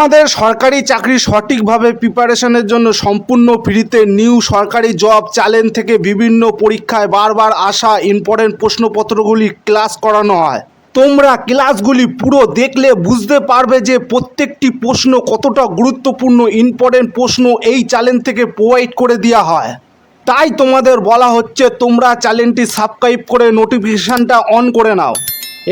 তোমাদের সরকারি চাকরি সঠিকভাবে প্রিপারেশনের জন্য সম্পূর্ণ ফ্রিতে নিউ সরকারি জব চ্যালেঞ্জ থেকে বিভিন্ন পরীক্ষায় বারবার আসা ইম্পর্টেন্ট প্রশ্নপত্রগুলি ক্লাস করানো হয়। তোমরা ক্লাসগুলি পুরো দেখলে বুঝতে পারবে যে প্রত্যেকটি প্রশ্ন কতটা গুরুত্বপূর্ণ ইম্পর্টেন্ট প্রশ্ন এই চ্যালেঞ্জ থেকে প্রোভাইড করে দেওয়া হয়। তাই তোমাদের বলা হচ্ছে তোমরা চ্যানেলটি সাবস্ক্রাইব করে নোটিফিকেশানটা অন করে নাও।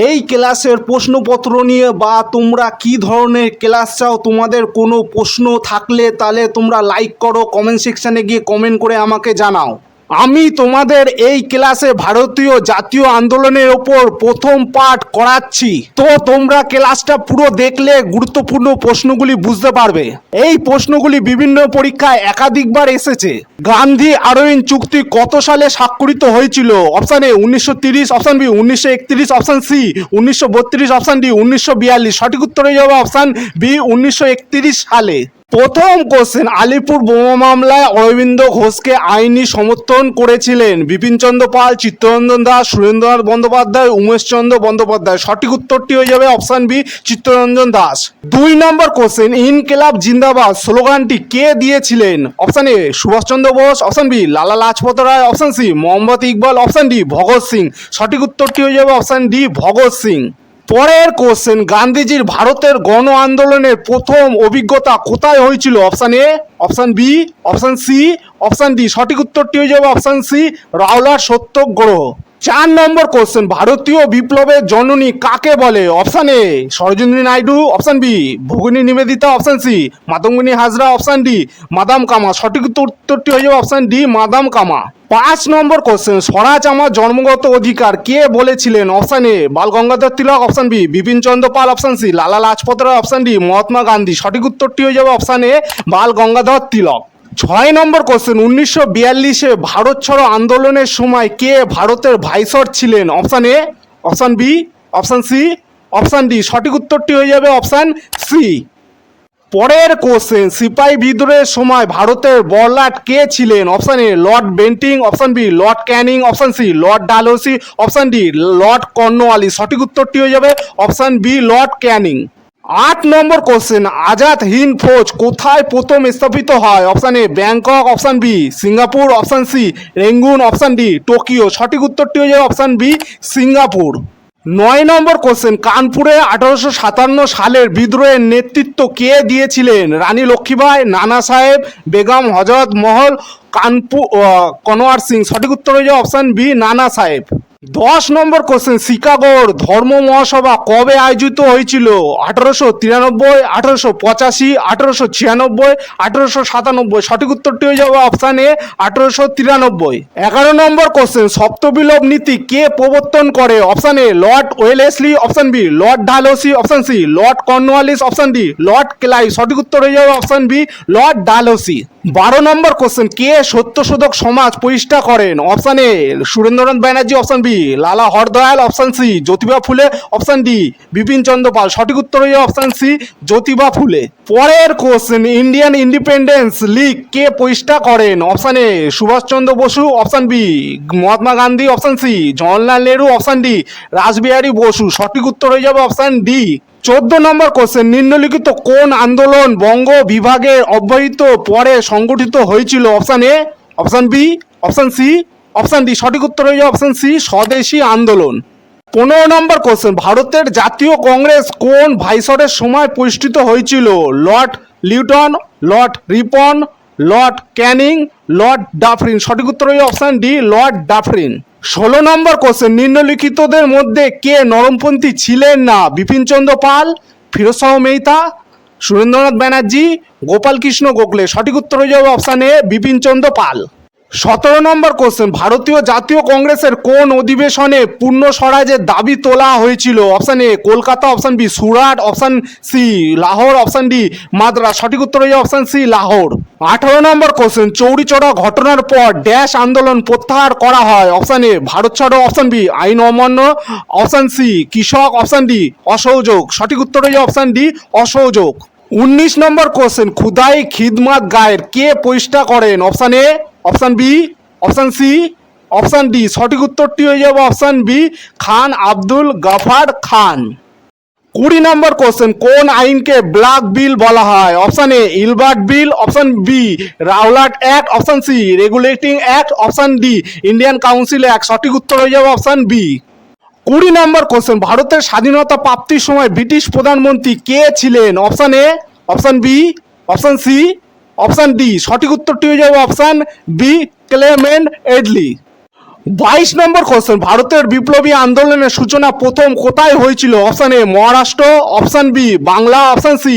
এই ক্লাসের প্রশ্নপত্র নিয়ে বা তোমরা কি ধরনের ক্লাস চাও, তোমাদের কোনো প্রশ্ন থাকলে তাহলে তোমরা লাইক করো কমেন্ট সেকশানে গিয়ে কমেন্ট করে আমাকে জানাও। আমি তোমাদের এই ক্লাসে ভারতীয় জাতীয় আন্দোলনের ওপর প্রথম পাঠ করাচ্ছি। তো তোমরা ক্লাসটা পুরো দেখলে গুরুত্বপূর্ণ প্রশ্নগুলি বুঝতে পারবে। এই প্রশ্নগুলি বিভিন্ন পরীক্ষায় একাধিকবার এসেছে। গান্ধী আরোইন চুক্তি কত সালে স্বাক্ষরিত হয়েছিল? অপশান এ উনিশশো তিরিশ অপশান বি উনিশশো একত্রিশ অপশান সি উনিশশো বত্রিশ অপশান ডি উনিশশো বিয়াল্লিশ। সঠিক উত্তর হয়ে যাবে অপশান বি উনিশশো একত্রিশ সালে। প্রথম কোশ্চেন, আলিপুর বোমা মামলায় অরবিন্দ ঘোষকে আইনি সমর্থন করেছিলেন বিপিনচন্দ্র পাল, চিত্তরঞ্জন দাস, সুরেন্দ্রনাথ বন্দ্যোপাধ্যায়, উমেশচন্দ্র বন্দ্যোপাধ্যায়। সঠিক উত্তরটি হয়ে যাবে অপশান বি, চিত্তরঞ্জন দাস। দুই নম্বর কোশ্চেন, ইনকেলাব জিন্দাবাদ, স্লোগানটি কে দিয়েছিলেন? Option A, Subhash Chandra Bose, option B, Lala Lajpat Rai, option C, Mohammad Iqbal, option D, Bhagat Singh. সঠিক উত্তরটি হয়ে যাবে অপশান ডি, ভগৎ সিং। পরের কোশ্চেন গান্ধীজির ভারতের গণ আন্দোলনের প্রথম অভিজ্ঞতা কোথায় হয়েছিল? Option A option B option C option D সঠিক উত্তরটি হয়ে যাবে অপশান সি রাওলার সত্যগ্রহ। চার নম্বর কোশ্চেন ভারতীয় বিপ্লবের জননী কাকে বলে? Option A Sarojini Naidu option B Bhagini Nivedita option C Matangini Hazra option D madam Cama সঠিক উত্তরটি হয়ে যাবে অপশান ডি মাদাম কামা পাঁচ নম্বর কোশ্চেন স্বরাজ আমার জন্মগত অধিকার কে বলেছিলেন? Option A Bal Gangadhar Tilak option B Bipin Chandra Pal option C Lala Lajpat Rai option D Mahatma Gandhi. সঠিক উত্তরটি হয়ে যাবে অপশান এ বাল গঙ্গাধর তিলক। ছয় নম্বর কোশ্চেন উনিশশো বিয়াল্লিশে ভারত ছাড়ো আন্দোলনের সময় কে ভারতের ভাইসর ছিলেন? Option A option B option C option D সঠিক উত্তরটি হয়ে যাবে অপশান সি পরের কোশ্চেন সিপাহি বিদ্রোহের সময় ভারতের বড়লাট কে ছিলেন? Option A Lord Bentinck option B Lord Canning option C Lord Dalhousie option D Lord Cornwallis সঠিক উত্তরটি হয়ে যাবে অপশান বি লর্ড ক্যানিং আট নম্বর কোশ্চেন আজাদ হিন্দ ফৌজ কোথায় প্রথম স্থাপিত হয়? Option A Bangkok option B Singapore option C Rangoon option D Tokyo সঠিক উত্তরটি হয়ে যাবে অপশান বি সিঙ্গাপুর নয় নম্বর কোশ্চেন কানপুরে আঠারোশো সাতান্ন সালের বিদ্রোহের নেতৃত্ব কে দিয়েছিলেন? রানী লক্ষ্মীবাই নানা সাহেব, বেগম হজরত মহল কানপুর কনোয়ার সিং। সঠিক উত্তর হয়ে যাবে অপশান বি নানা সাহেব। দশ নম্বর কোশ্চেন শিকাগোর ধর্ম মহাসভা কবে আয়োজিত হয়েছিল? আঠারোশো তিরানব্বই, আঠারোশো পঁচাশি, আঠারোশো ছিয়ানব্বই, আঠারোশো সাতানব্বই? সঠিক উত্তরটি হয়ে যাবে অপশান এ আঠারোশো তিরানব্বই। এগারো নম্বর কোশ্চেন সপ্তবিলোপ নীতি কে প্রবর্তন করে? Option A Lord Wellesley option B Lord Dalhousie option C Lord Cornwallis option D Lord Clive সঠিক উত্তর হয়ে যাবে অপশান বি লর্ড ডালহৌসি বারো নম্বর কোশ্চেন কে সত্যশোধক সমাজ প্রতিষ্ঠা করেন? Option A Surendranath Banerjee option B Lala Hardayal option C Jyotiba Phule option D Bipin Chandra Pal. সঠিক উত্তর হয়ে অপশান সি জ্যোতিবা ফুলে। পরের কোশ্চেন ইন্ডিয়ান ইন্ডিপেন্ডেন্স লিগ কে প্রতিষ্ঠা করেন? Option A Subhash Chandra Basu option B Mahatma Gandhi option C Jawaharlal Nehru option D Rash Behari Basu. সঠিক উত্তর হয়ে যাবে অপশান ডি চোদ্দ নম্বর কোশ্চেন নিম্নলিখিত কোন আন্দোলন বঙ্গ বিভাগের অব্যাহত পরে সংগঠিত হয়েছিল? Option A option B option C option D সঠিক উত্তর হয়ে অপশান সি স্বদেশী আন্দোলন। পনেরো নম্বর কোশ্চেন ভারতের জাতীয় কংগ্রেস কোন ভাইসরের সময় প্রতিষ্ঠিত হয়েছিল? Lord Lytton Lord Ripon Lord Canning Lord Dufferin সঠিক উত্তর হয়ে অপশান ডি লর্ড ডাফরিন ষোলো নম্বর কোশ্চেন, নিম্নলিখিতদের মধ্যে কে নরমপন্থী ছিলেন না? বিপিনচন্দ্র পাল ফিরোজ শাহ মেহতা, সুরেন্দ্রনাথ ব্যানার্জি, গোপালকৃষ্ণ গোখলে। সঠিক উত্তর হয়ে যাবে অপশান এ, বিপিনচন্দ্র পাল। সতেরো নম্বর কোশ্চেন ভারতীয় জাতীয় কংগ্রেসের কোন অধিবেশনে পূর্ণ স্বরাজের দাবি তোলা হয়েছিল? Option A Kolkata option B Surat option C Lahore option D Madras. সঠিক উত্তর হয়ে অপশান সি লাহোর। আঠারো নম্বর কোশ্চেন চৌরিচড়া ঘটনার পর ড্যাশ আন্দোলন প্রত্যাহার করা হয়। অপশান এ ভারত ছাড়ো অপশান বি আইন অমান্য। অপশান সি কৃষক অপশান ডি অসহযোগ। সঠিক উত্তর হয়ে অপশান ডি অসহযোগ। উনিশ নম্বর কোশ্চেন খুদাই খিদমাত গায়ের কে প্রতিষ্ঠা করেন? Option A option B option C option D সঠিক উত্তরটি হয়ে যাবে অপশান বি খান আব্দুল গাফার খান। কুড়ি নম্বর কোশ্চেন কোন আইনকে ব্ল্যাক বিল বলা হয়? Option A Ilbert bill option B Rowlatt act option C regulating act option D Indian council act সঠিক উত্তর হয়ে যাবে অপশান বি কুড়ি নম্বর কোশ্চেন ভারতের স্বাধীনতা প্রাপ্তির সময় ব্রিটিশ প্রধানমন্ত্রী কে ছিলেন? Option A option B option C option D সঠিক উত্তরটি হয়ে যাবে অপশন বি ক্লেমেন্ট এডলি বাইশ নম্বর কোশ্চেন ভারতের বিপ্লবী আন্দোলনের সূচনা প্রথম কোথায় হয়েছিল? Option A Maharashtra. Option B Bangla. Option C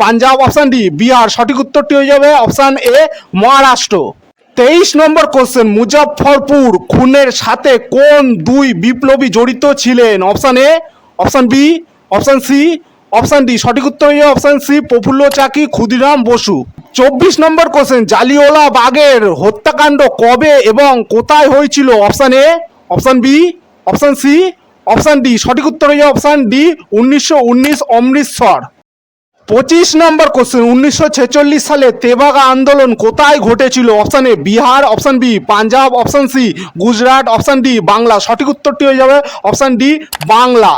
Punjab. Option D Bihar. সঠিক উত্তরটি হয়ে যাবে অপশান এ মহারাষ্ট্র। তেইশ নম্বর কোশ্চেন মুজফ্ফরপুর খুনের সাথে কোন দুই বিপ্লবী জড়িত ছিলেন? Option A option B option C option D সঠিক উত্তর হয়ে অপশন সি প্রফুল্ল চাকি, ক্ষুদিরাম বসু। চব্বিশ নম্বর কোশ্চেন জালিওলা বাগের হত্যাকাণ্ড কবে এবং কোথায় হয়েছিল? Option A option B option C option D সঠিক উত্তর হয়ে অপশন ডি উনিশশো উনিশ অমৃতসর। পঁচিশ নম্বর কোশ্চেন উনিশশো ছেচল্লিশ সালে তেবাগা আন্দোলন কোথায় ঘটেছিল? Option A Bihar option B Punjab option C Gujarat option D Bangla. সঠিক উত্তরটি হয়ে যাবে। Option D Bangla.